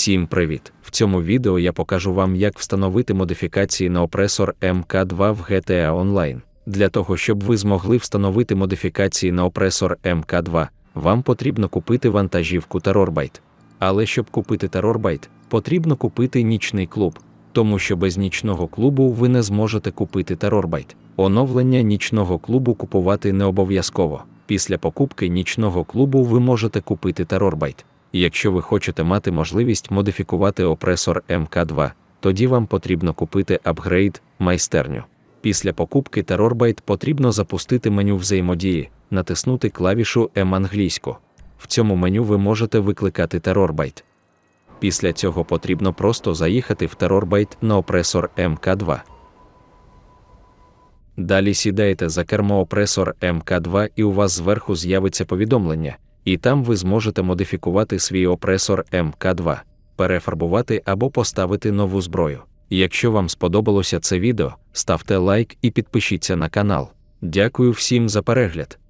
Всім привіт! В цьому відео я покажу вам, як встановити модифікації на опресор МК2 в GTA Online. Для того, щоб ви змогли встановити модифікації на опресор МК2, вам потрібно купити вантажівку Terrorbyte. Але щоб купити Terrorbyte, потрібно купити нічний клуб, тому що без нічного клубу ви не зможете купити Terrorbyte. Оновлення нічного клубу купувати не обов'язково. Після покупки нічного клубу ви можете купити Terrorbyte. Якщо ви хочете мати можливість модифікувати опресор МК2, тоді вам потрібно купити апгрейд майстерню. Після покупки Terrorbyte потрібно запустити меню взаємодії, натиснути клавішу М англійську. В цьому меню ви можете викликати Terrorbyte. Після цього потрібно просто заїхати в Terrorbyte на опресор МК2. Далі сідаєте за кермо опресор МК2 і у вас зверху з'явиться повідомлення, і там ви зможете модифікувати свій опресор МК2, перефарбувати або поставити нову зброю. Якщо вам сподобалося це відео, ставте лайк і підпишіться на канал. Дякую всім за перегляд.